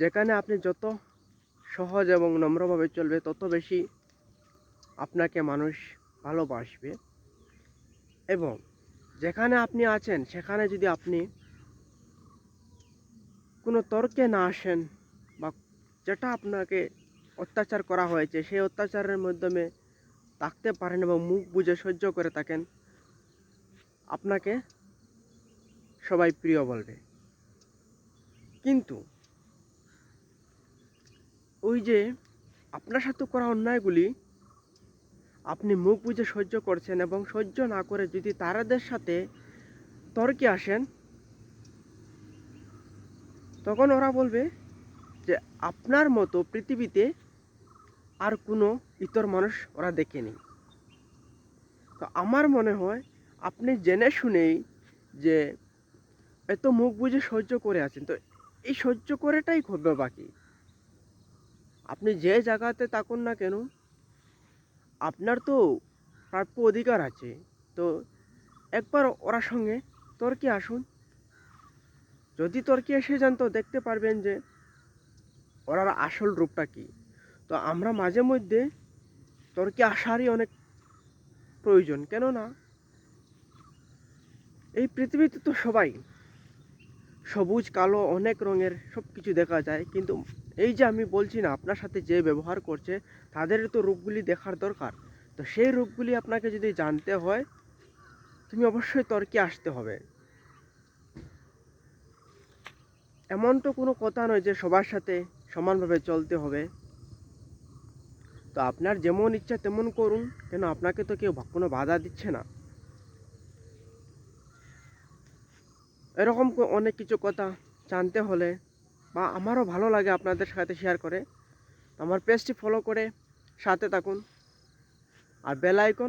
যেখানে আপনি যত সহজ এবং নম্রভাবে চলবে, তত বেশি আপনাকে মানুষ ভালোবাসবে। এবং যেখানে আপনি আছেন, সেখানে যদি আপনি কোনো তর্কে না আসেন বা যেটা আপনাকে অত্যাচার করা হয়েছে, সেই অত্যাচারের মাধ্যমে থাকতে পারেন এবং মুখ বুজে সহ্য করে থাকেন, আপনাকে সবাই প্রিয় বলবে। কিন্তু ওই যে আপনার সাথে করা অন্যায়গুলি আপনি মুখ বুজে সহ্য করছেন এবং সহ্য না করে যদি তারাদের সাথে তর্কে আসেন, তখন ওরা বলবে যে আপনার মতো পৃথিবীতে আর কোনো ইতর মানুষ ওরা দেখেনি। তো আমার মনে হয় আপনি জেনে শুনেই যে এত মুখ বুঝে সহ্য করে আছেন। তো এই সহ্য করেটাই হবে বাকি। আপনি যে জায়গাতে থাকুন না কেন, আপনার তো প্রাপ্য অধিকার আছে। তো একবার ওরা সঙ্গে তর্কে আসুন? যদি তর্কে এসে যান তো দেখতে পারবেন যে ওরার আসল রূপটা কী। তো আমরা মাঝে মধ্যে তর্কে আসারই অনেক প্রয়োজন, কেননা এই পৃথিবীতে তো সবাই সবুজ, কালো, অনেক রঙের সব কিছু দেখা যায়। কিন্তু এই যে আমি বলছি না, আপনার সাথে যে ব্যবহার করছে, তাদের তো রূপগুলি দেখার দরকার। তো সেই রূপগুলি আপনাকে যদি জানতে হয়, তুমি অবশ্যই তর্কে আসতে হবে। এমন তো কোনো কথা নয় যে সবার সাথে সমানভাবে চলতে হবে। তো আপনার যেমন ইচ্ছা তেমন করুন, কেন আপনাকে তো কেউ কোনো বাধা দিচ্ছে না। এরকম অনেক কিছু কথা জানতে হলে বা আমারও ভালো লাগে আপনাদের সাথে শেয়ার করে। আমার পেজটি ফলো করে সাথে থাকুন। আর বেল আইকন